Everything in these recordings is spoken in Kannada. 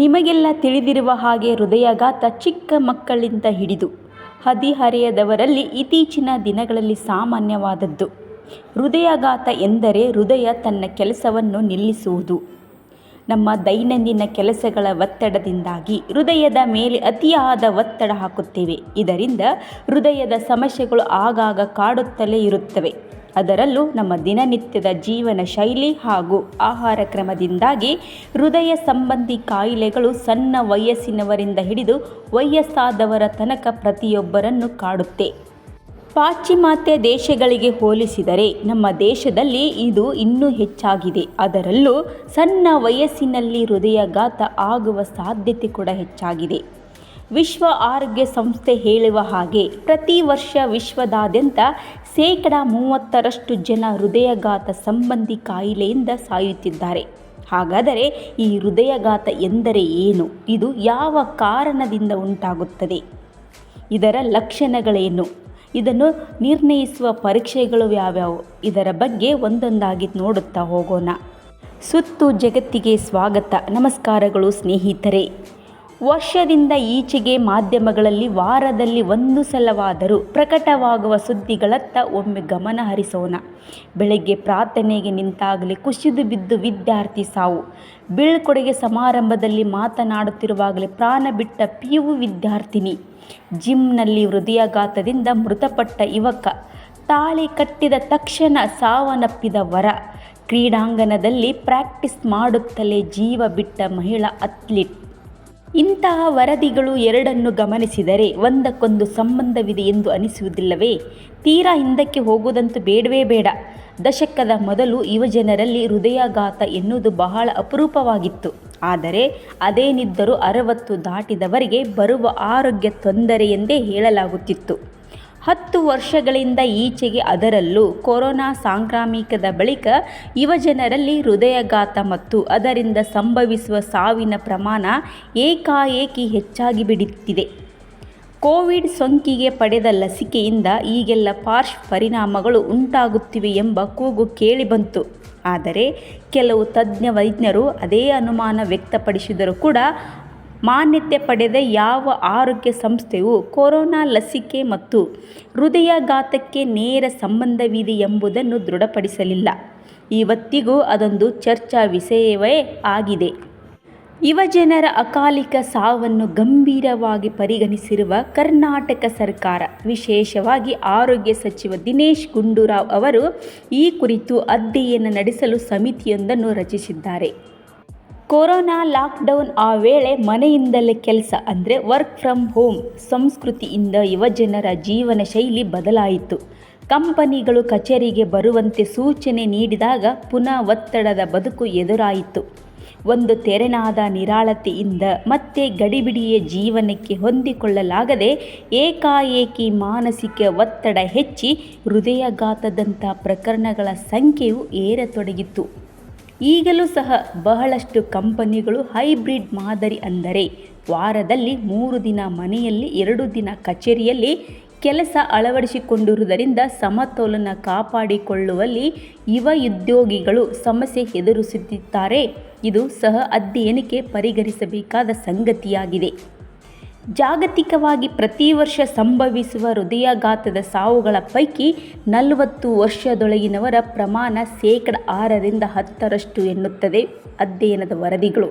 ನಿಮಗೆಲ್ಲ ತಿಳಿದಿರುವ ಹಾಗೆ ಹೃದಯಾಘಾತ ಚಿಕ್ಕ ಮಕ್ಕಳಿಂದ ಹಿಡಿದು ಹದಿಹರೆಯದವರಲ್ಲಿ ಇತ್ತೀಚಿನ ದಿನಗಳಲ್ಲಿ ಸಾಮಾನ್ಯವಾದದ್ದು. ಹೃದಯಾಘಾತ ಎಂದರೆ ಹೃದಯ ತನ್ನ ಕೆಲಸವನ್ನು ನಿಲ್ಲಿಸುವುದು. ನಮ್ಮ ದೈನಂದಿನ ಕೆಲಸಗಳ ಒತ್ತಡದಿಂದಾಗಿ ಹೃದಯದ ಮೇಲೆ ಅತಿಯಾದ ಒತ್ತಡ ಹಾಕುತ್ತೇವೆ. ಇದರಿಂದ ಹೃದಯದ ಸಮಸ್ಯೆಗಳು ಆಗಾಗ ಕಾಡುತ್ತಲೇ ಇರುತ್ತವೆ. ಅದರಲ್ಲೂ ನಮ್ಮ ದಿನನಿತ್ಯದ ಜೀವನ ಶೈಲಿ ಹಾಗೂ ಆಹಾರ ಕ್ರಮದಿಂದಾಗಿ ಹೃದಯ ಸಂಬಂಧಿ ಕಾಯಿಲೆಗಳು ಸಣ್ಣ ವಯಸ್ಸಿನವರಿಂದ ಹಿಡಿದು ವಯಸ್ಸಾದವರ ತನಕ ಪ್ರತಿಯೊಬ್ಬರನ್ನು ಕಾಡುತ್ತೆ. ಪಾಶ್ಚಿಮಾತ್ಯ ದೇಶಗಳಿಗೆ ಹೋಲಿಸಿದರೆ ನಮ್ಮ ದೇಶದಲ್ಲಿ ಇದು ಇನ್ನೂ ಹೆಚ್ಚಾಗಿದೆ. ಅದರಲ್ಲೂ ಸಣ್ಣ ವಯಸ್ಸಿನಲ್ಲಿ ಹೃದಯಾಘಾತ ಆಗುವ ಸಾಧ್ಯತೆ ಕೂಡ ಹೆಚ್ಚಾಗಿದೆ. ವಿಶ್ವ ಆರೋಗ್ಯ ಸಂಸ್ಥೆ ಹೇಳುವ ಹಾಗೆ ಪ್ರತಿ ವರ್ಷ ವಿಶ್ವದಾದ್ಯಂತ ಶೇಕಡ ಮೂವತ್ತರಷ್ಟು ಜನ ಹೃದಯಘಾತ ಸಂಬಂಧಿ ಕಾಯಿಲೆಯಿಂದ ಸಾಯುತ್ತಿದ್ದಾರೆ. ಹಾಗಾದರೆ ಈ ಹೃದಯಘಾತ ಎಂದರೆ ಏನು? ಇದು ಯಾವ ಕಾರಣದಿಂದ ಉಂಟಾಗುತ್ತದೆ? ಇದರ ಲಕ್ಷಣಗಳೇನು? ಇದನ್ನು ನಿರ್ಣಯಿಸುವ ಪರೀಕ್ಷೆಗಳು ಯಾವ್ಯಾವು? ಇದರ ಬಗ್ಗೆ ಒಂದೊಂದಾಗಿ ನೋಡುತ್ತಾ ಹೋಗೋಣ. ಸುತ್ತು ಜಗತ್ತಿಗೆ ಸ್ವಾಗತ. ನಮಸ್ಕಾರಗಳು ಸ್ನೇಹಿತರೆ. ವರ್ಷದಿಂದ ಈಚೆಗೆ ಮಾಧ್ಯಮಗಳಲ್ಲಿ ವಾರದಲ್ಲಿ ಒಂದು ಸಲವಾದರೂ ಪ್ರಕಟವಾಗುವ ಸುದ್ದಿಗಳತ್ತ ಒಮ್ಮೆ ಗಮನ ಹರಿಸೋಣ. ಬೆಳಗ್ಗೆ ಪ್ರಾರ್ಥನೆಗೆ ನಿಂತಾಗಲೇ ಕುಸಿದು ಬಿದ್ದು ವಿದ್ಯಾರ್ಥಿ ಸಾವು. ಬೀಳ್ಕೊಡುಗೆ ಸಮಾರಂಭದಲ್ಲಿ ಮಾತನಾಡುತ್ತಿರುವಾಗಲೇ ಪ್ರಾಣ ಬಿಟ್ಟ ಪಿ ಯು ವಿದ್ಯಾರ್ಥಿನಿ. ಜಿಮ್ನಲ್ಲಿ ಹೃದಯಾಘಾತದಿಂದ ಮೃತಪಟ್ಟ ಯುವಕ. ತಾಳಿ ಕಟ್ಟಿದ ತಕ್ಷಣ ಸಾವನ್ನಪ್ಪಿದ ವರ. ಕ್ರೀಡಾಂಗಣದಲ್ಲಿ ಪ್ರಾಕ್ಟೀಸ್ ಮಾಡುತ್ತಲೇ ಜೀವ ಬಿಟ್ಟ ಮಹಿಳಾ ಅಥ್ಲೀಟ್. ಇಂತಹ ವರದಿಗಳು ಎರಡನ್ನು ಗಮನಿಸಿದರೆ ಒಂದಕ್ಕೊಂದು ಸಂಬಂಧವಿದೆ ಎಂದು ಅನಿಸುವುದಿಲ್ಲವೇ? ತೀರಾ ಹಿಂದಕ್ಕೆ ಹೋಗುವುದಂತೂ ಬೇಡವೇ ಬೇಡ. ದಶಕದ ಮೊದಲು ಯುವಜನರಲ್ಲಿ ಹೃದಯಾಘಾತ ಎನ್ನುವುದು ಬಹಳ ಅಪರೂಪವಾಗಿತ್ತು. ಆದರೆ ಅದೇನಿದ್ದರೂ ಅರವತ್ತು ದಾಟಿದವರಿಗೆ ಬರುವ ಆರೋಗ್ಯ ತೊಂದರೆ ಎಂದೇ ಹೇಳಲಾಗುತ್ತಿತ್ತು. ಹತ್ತು ವರ್ಷಗಳಿಂದ ಈಚೆಗೆ ಅದರಲ್ಲೂ ಕೊರೋನಾ ಸಾಂಕ್ರಾಮಿಕದ ಬಳಿಕ ಯುವಜನರಲ್ಲಿ ಹೃದಯಘಾತ ಮತ್ತು ಅದರಿಂದ ಸಂಭವಿಸುವ ಸಾವಿನ ಪ್ರಮಾಣ ಏಕಾಏಕಿ ಹೆಚ್ಚಾಗಿ ಬಿಡುತ್ತಿದೆ. ಕೋವಿಡ್ ಸೋಂಕಿಗೆ ಪಡೆದ ಲಸಿಕೆಯಿಂದ ಈಗೆಲ್ಲ ಪಾರ್ಶ್ ಪರಿಣಾಮಗಳು ಉಂಟಾಗುತ್ತಿವೆ ಎಂಬ ಕೂಗು ಕೇಳಿಬಂತು. ಆದರೆ ಕೆಲವು ತಜ್ಞ ವೈಜ್ಞರು ಅದೇ ಅನುಮಾನ ವ್ಯಕ್ತಪಡಿಸಿದರೂ ಕೂಡ ಮಾನ್ಯತೆ ಪಡೆದ ಯಾವ ಆರೋಗ್ಯ ಸಂಸ್ಥೆಯು ಕೊರೋನಾ ಲಸಿಕೆ ಮತ್ತು ಹೃದಯಾಘಾತಕ್ಕೆ ನೇರ ಸಂಬಂಧವಿದೆ ಎಂಬುದನ್ನು ದೃಢಪಡಿಸಲಿಲ್ಲ. ಇವತ್ತಿಗೂ ಅದೊಂದು ಚರ್ಚಾ ವಿಷಯವೇ ಆಗಿದೆ. ಯುವಜನರ ಅಕಾಲಿಕ ಸಾವನ್ನು ಗಂಭೀರವಾಗಿ ಪರಿಗಣಿಸಿರುವ ಕರ್ನಾಟಕ ಸರ್ಕಾರ, ವಿಶೇಷವಾಗಿ ಆರೋಗ್ಯ ಸಚಿವ ದಿನೇಶ್ ಗುಂಡೂರಾವ್ ಅವರು ಈ ಕುರಿತು ಅಧ್ಯಯನ ನಡೆಸಲು ಸಮಿತಿಯೊಂದನ್ನು ರಚಿಸಿದ್ದಾರೆ. ಕೊರೋನಾ ಲಾಕ್ಡೌನ್ ಆ ವೇಳೆ ಮನೆಯಿಂದಲೇ ಕೆಲಸ ಅಂದರೆ ವರ್ಕ್ ಫ್ರಮ್ ಹೋಮ್ ಸಂಸ್ಕೃತಿಯಿಂದ ಯುವಜನರ ಜೀವನ ಶೈಲಿ ಬದಲಾಯಿತು. ಕಂಪನಿಗಳು ಕಚೇರಿಗೆ ಬರುವಂತೆ ಸೂಚನೆ ನೀಡಿದಾಗ ಪುನಃ ಒತ್ತಡದ ಬದುಕು ಎದುರಾಯಿತು. ಒಂದು ತೆರೆನಾದ ನಿರಾಳತೆಯಿಂದ ಮತ್ತೆ ಗಡಿಬಿಡಿಯ ಜೀವನಕ್ಕೆ ಹೊಂದಿಕೊಳ್ಳಲಾಗದೆ ಏಕಾಏಕಿ ಮಾನಸಿಕ ಒತ್ತಡ ಹೆಚ್ಚಿ ಹೃದಯಾಘಾತದಂಥ ಪ್ರಕರಣಗಳ ಸಂಖ್ಯೆಯು ಏರತೊಡಗಿತ್ತು. ಈಗಲೂ ಸಹ ಬಹಳಷ್ಟು ಕಂಪನಿಗಳು ಹೈಬ್ರಿಡ್ ಮಾದರಿ ಅಂದರೆ ವಾರದಲ್ಲಿ ಮೂರು ದಿನ ಮನೆಯಲ್ಲಿ ಎರಡು ದಿನ ಕಚೇರಿಯಲ್ಲಿ ಕೆಲಸ ಅಳವಡಿಸಿಕೊಂಡಿರುವುದರಿಂದ ಸಮತೋಲನ ಕಾಪಾಡಿಕೊಳ್ಳುವಲ್ಲಿ ಯುವ ಉದ್ಯೋಗಿಗಳು ಸಮಸ್ಯೆ ಎದುರಿಸುತ್ತಿದ್ದಾರೆ. ಇದು ಸಹ ಅಧ್ಯಯನಕ್ಕೆ ಪರಿಗಣಿಸಬೇಕಾದ ಸಂಗತಿಯಾಗಿದೆ. ಜಾಗತಿಕವಾಗಿ ಪ್ರತಿ ವರ್ಷ ಸಂಭವಿಸುವ ಹೃದಯಾಘಾತದ ಸಾವುಗಳ ಪೈಕಿ ನಲವತ್ತು ವರ್ಷದೊಳಗಿನವರ ಪ್ರಮಾಣ ಶೇಕಡ ಆರರಿಂದ ಹತ್ತರಷ್ಟು ಎನ್ನುತ್ತದೆ ಅಧ್ಯಯನದ ವರದಿಗಳು.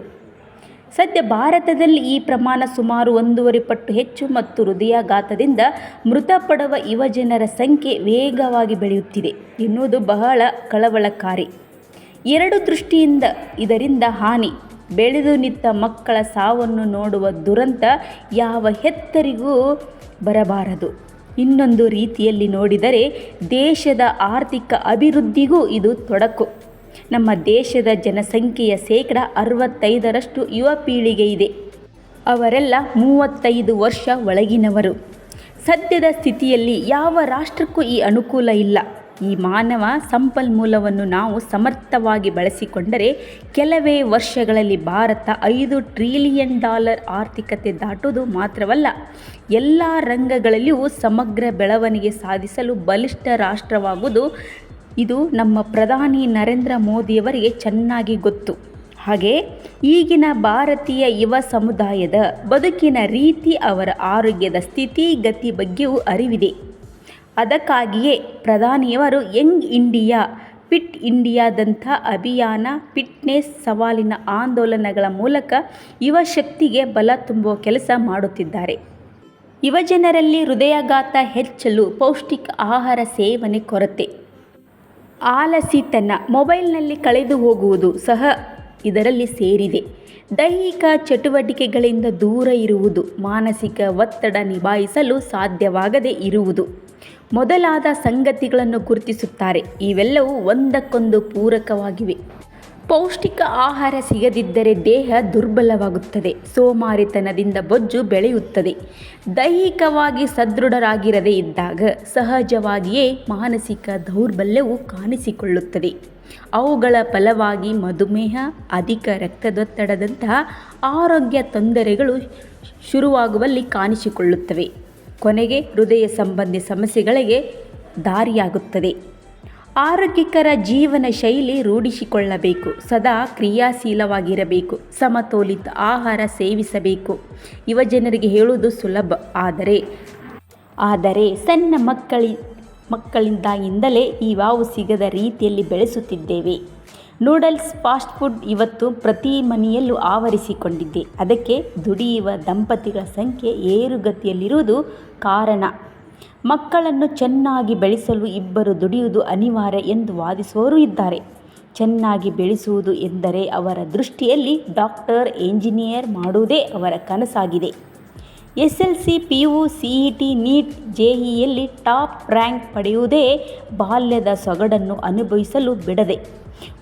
ಸದ್ಯ ಭಾರತದಲ್ಲಿ ಈ ಪ್ರಮಾಣ ಸುಮಾರು ಒಂದೂವರೆ ಪಟ್ಟು ಹೆಚ್ಚು ಮತ್ತು ಹೃದಯಾಘಾತದಿಂದ ಮೃತಪಡುವ ಯುವಜನರ ಸಂಖ್ಯೆ ವೇಗವಾಗಿ ಬೆಳೆಯುತ್ತಿದೆ ಎನ್ನುವುದು ಬಹಳ ಕಳವಳಕಾರಿ. ಎರಡು ದೃಷ್ಟಿಯಿಂದ ಇದರಿಂದ ಹಾನಿ. ಬೆಳೆದು ನಿಂತ ಮಕ್ಕಳ ಸಾವನ್ನು ನೋಡುವ ದುರಂತ ಯಾವ ಹೆತ್ತರಿಗೂ ಬರಬಾರದು. ಇನ್ನೊಂದು ರೀತಿಯಲ್ಲಿ ನೋಡಿದರೆ ದೇಶದ ಆರ್ಥಿಕ ಅಭಿವೃದ್ಧಿಗೂ ಇದು ತೊಡಕು. ನಮ್ಮ ದೇಶದ ಜನಸಂಖ್ಯೆಯ ಶೇಕಡ ಅರವತ್ತೈದರಷ್ಟು ಯುವ ಪೀಳಿಗೆ ಇದೆ. ಅವರೆಲ್ಲ ಮೂವತ್ತೈದು ವರ್ಷ ಒಳಗಿನವರು. ಸದ್ಯದ ಸ್ಥಿತಿಯಲ್ಲಿ ಯಾವ ರಾಷ್ಟ್ರಕ್ಕೂ ಈ ಅನುಕೂಲ ಇಲ್ಲ. ಈ ಮಾನವ ಸಂಪನ್ಮೂಲವನ್ನು ನಾವು ಸಮರ್ಥವಾಗಿ ಬಳಸಿಕೊಂಡರೆ ಕೆಲವೇ ವರ್ಷಗಳಲ್ಲಿ ಭಾರತ ಐದು ಟ್ರಿಲಿಯನ್ ಡಾಲರ್ ಆರ್ಥಿಕತೆ ದಾಟುವುದು ಮಾತ್ರವಲ್ಲ, ಎಲ್ಲ ರಂಗಗಳಲ್ಲಿಯೂ ಸಮಗ್ರ ಬೆಳವಣಿಗೆ ಸಾಧಿಸಲು ಬಲಿಷ್ಠ ರಾಷ್ಟ್ರವಾಗುವುದು ಇದು ನಮ್ಮ ಪ್ರಧಾನಿ ನರೇಂದ್ರ ಮೋದಿಯವರಿಗೆ ಚೆನ್ನಾಗಿ ಗೊತ್ತು. ಹಾಗೆ ಈಗಿನ ಭಾರತೀಯ ಯುವ ಸಮುದಾಯದ ಬದುಕಿನ ರೀತಿ, ಅವರ ಆರೋಗ್ಯದ ಸ್ಥಿತಿ, ಗತಿ ಬಗ್ಗೆಯೂ ಅರಿವಿದೆ. ಅದಕ್ಕಾಗಿಯೇ ಪ್ರಧಾನಿಯವರು ಯಂಗ್ ಇಂಡಿಯಾ, ಫಿಟ್ ಇಂಡಿಯಾದಂಥ ಅಭಿಯಾನ, ಫಿಟ್ನೆಸ್ ಸವಾಲಿನ ಆಂದೋಲನಗಳ ಮೂಲಕ ಯುವ ಶಕ್ತಿಗೆ ಬಲ ತುಂಬುವ ಕೆಲಸ ಮಾಡುತ್ತಿದ್ದಾರೆ. ಯುವಜನರಲ್ಲಿ ಹೃದಯಾಘಾತ ಹೆಚ್ಚಲು ಪೌಷ್ಟಿಕ ಆಹಾರ ಸೇವನೆ ಕೊರತೆ. ಆಲಸಿತನ ಮೊಬೈಲ್ನಲ್ಲಿ ಕಳೆದು ಹೋಗುವುದು ಸಹ ಇದರಲ್ಲಿ ಸೇರಿದೆ. ದೈಹಿಕ ಚಟುವಟಿಕೆಗಳಿಂದ ದೂರ ಇರುವುದು, ಮಾನಸಿಕ ಒತ್ತಡ ನಿಭಾಯಿಸಲು ಸಾಧ್ಯವಾಗದೇ ಇರುವುದು. ಮೊದಲಾದ ಸಂಗತಿಗಳನ್ನು ಗುರುತಿಸುತ್ತಾರೆ. ಇವೆಲ್ಲವೂ ಒಂದಕ್ಕೊಂದು ಪೂರಕವಾಗಿವೆ. ಪೌಷ್ಟಿಕ ಆಹಾರ ಸಿಗದಿದ್ದರೆ ದೇಹ ದುರ್ಬಲವಾಗುತ್ತದೆ. ಸೋಮಾರಿತನದಿಂದ ಬೊಜ್ಜು ಬೆಳೆಯುತ್ತದೆ. ದೈಹಿಕವಾಗಿ ಸದೃಢರಾಗಿರದೇ ಇದ್ದಾಗ ಸಹಜವಾಗಿಯೇ ಮಾನಸಿಕ ದೌರ್ಬಲ್ಯವು ಕಾಣಿಸಿಕೊಳ್ಳುತ್ತದೆ. ಅವುಗಳ ಫಲವಾಗಿ ಮಧುಮೇಹ, ಅಧಿಕ ರಕ್ತದೊತ್ತಡದಂತಹ ಆರೋಗ್ಯ ತೊಂದರೆಗಳು ಶುರುವಾಗುವಲ್ಲಿ ಕಾಣಿಸಿಕೊಳ್ಳುತ್ತವೆ. ಕೊನೆಗೆ ಹೃದಯ ಸಂಬಂಧಿ ಸಮಸ್ಯೆಗಳಿಗೆ ದಾರಿಯಾಗುತ್ತದೆ. ಆರೋಗ್ಯಕರ ಜೀವನ ಶೈಲಿ ರೂಢಿಸಿಕೊಳ್ಳಬೇಕು. ಸದಾ ಕ್ರಿಯಾಶೀಲವಾಗಿರಬೇಕು. ಸಮತೋಲಿತ ಆಹಾರ ಸೇವಿಸಬೇಕು. ಯುವಜನರಿಗೆ ಹೇಳುವುದು ಸುಲಭ. ಆದರೆ ಆದರೆ ಸಣ್ಣ ಮಕ್ಕಳಿ ಮಕ್ಕಳಿಂದಾಗಿಂದಲೇ ವಾವು ಸಿಗದ ರೀತಿಯಲ್ಲಿ ಬೆಳೆಸುತ್ತಿದ್ದೇವೆ. ನೂಡಲ್ಸ್ ಫಾಸ್ಟ್ ಫುಡ್ ಇವತ್ತು ಪ್ರತಿ ಮನೆಯಲ್ಲೂ ಆವರಿಸಿಕೊಂಡಿದೆ ಅದಕ್ಕೆ ದುಡಿಯುವ ದಂಪತಿಗಳ ಸಂಖ್ಯೆ ಏರುಗತಿಯಲ್ಲಿರುವುದು ಕಾರಣ. ಮಕ್ಕಳನ್ನು ಚೆನ್ನಾಗಿ ಬೆಳೆಸಲು ಇಬ್ಬರು ದುಡಿಯುವುದು ಅನಿವಾರ್ಯ ಎಂದು ವಾದಿಸುವವರು ಇದ್ದಾರೆ. ಚೆನ್ನಾಗಿ ಬೆಳೆಸುವುದು ಎಂದರೆ ಅವರ ದೃಷ್ಟಿಯಲ್ಲಿ ಡಾಕ್ಟರ್, ಎಂಜಿನಿಯರ್ ಮಾಡುವುದೇ ಅವರ ಕನಸಾಗಿದೆ. S L C P U C T NEET ಜೆಇಯಲ್ಲಿ top rank ಪಡೆಯುವುದೇ ಬಾಲ್ಯದ ಸೊಗಡನ್ನು ಅನುಭವಿಸಲು ಬಿಡದೆ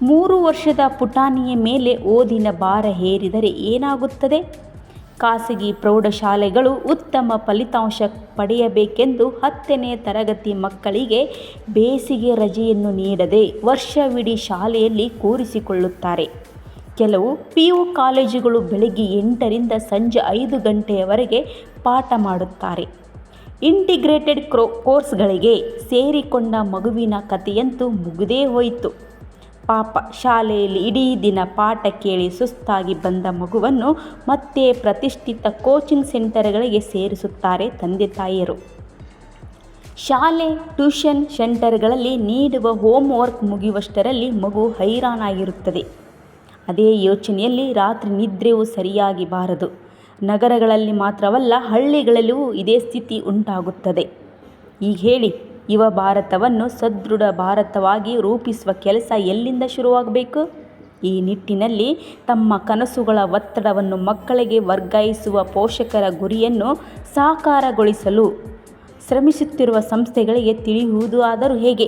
ಮೂರು ವರ್ಷದ ಪುಟಾಣಿಯ ಮೇಲೆ ಓದಿನ ಭಾರ ಹೇರಿದರೆ ಏನಾಗುತ್ತದೆ? ಖಾಸಗಿ ಪ್ರೌಢಶಾಲೆಗಳು ಉತ್ತಮ ಫಲಿತಾಂಶ ಪಡೆಯಬೇಕೆಂದು ಹತ್ತನೇ ತರಗತಿ ಮಕ್ಕಳಿಗೆ ಬೇಸಿಗೆ ರಜೆಯನ್ನು ನೀಡದೆ ವರ್ಷವಿಡೀ ಶಾಲೆಯಲ್ಲಿ ಕೂರಿಸಿಕೊಳ್ಳುತ್ತಾರೆ. ಕೆಲವು ಪಿ ಯು ಕಾಲೇಜುಗಳು ಬೆಳಗ್ಗೆ ಎಂಟರಿಂದ ಸಂಜೆ ಐದು ಗಂಟೆಯವರೆಗೆ ಪಾಠ ಮಾಡುತ್ತಾರೆ. ಇಂಟಿಗ್ರೇಟೆಡ್ ಕ್ರೋ ಕೋರ್ಸ್ಗಳಿಗೆ ಸೇರಿಕೊಂಡ ಮಗುವಿನ ಕಥೆಯಂತೂ ಮುಗಿದೇ ಹೋಯಿತು. ಪಾಪ, ಶಾಲೆಯಲ್ಲಿ ಇಡೀ ದಿನ ಪಾಠ ಕೇಳಿ ಸುಸ್ತಾಗಿ ಬಂದ ಮಗುವನ್ನು ಮತ್ತೆ ಪ್ರತಿಷ್ಠಿತ ಕೋಚಿಂಗ್ ಸೆಂಟರ್ಗಳಿಗೆ ಸೇರಿಸುತ್ತಾರೆ ತಂದೆ ತಾಯಿಯರು. ಶಾಲೆ, ಟ್ಯೂಷನ್ ಸೆಂಟರ್ಗಳಲ್ಲಿ ನೀಡುವ ಹೋಮ್ ವರ್ಕ್ ಮುಗಿಯುವಷ್ಟರಲ್ಲಿ ಮಗು ಹೈರಾಣಾಗಿರುತ್ತದೆ ಅದೇ ಯೋಚನೆಯಲ್ಲಿ ರಾತ್ರಿ ನಿದ್ರೆಯೂ ಸರಿಯಾಗಿ ಬಾರದು ನಗರಗಳಲ್ಲಿ ಮಾತ್ರವಲ್ಲ ಹಳ್ಳಿಗಳಲ್ಲೂ ಇದೇ ಸ್ಥಿತಿ ಉಂಟಾಗುತ್ತದೆ. ಈಗ ಹೇಳಿ, ಯುವ ಭಾರತವನ್ನು ಸದೃಢ ಭಾರತವಾಗಿ ರೂಪಿಸುವ ಕೆಲಸ ಎಲ್ಲಿಂದ ಶುರುವಾಗಬೇಕು? ಈ ನಿಟ್ಟಿನಲ್ಲಿ ತಮ್ಮ ಕನಸುಗಳ ಒತ್ತಡವನ್ನು ಮಕ್ಕಳಿಗೆ ವರ್ಗಾಯಿಸುವ ಪೋಷಕರ ಗುರಿಯನ್ನು ಸಾಕಾರಗೊಳಿಸಲು ಶ್ರಮಿಸುತ್ತಿರುವ ಸಂಸ್ಥೆಗಳಿಗೆ ತಿಳಿಯುವುದು ಆದರೂ ಹೇಗೆ?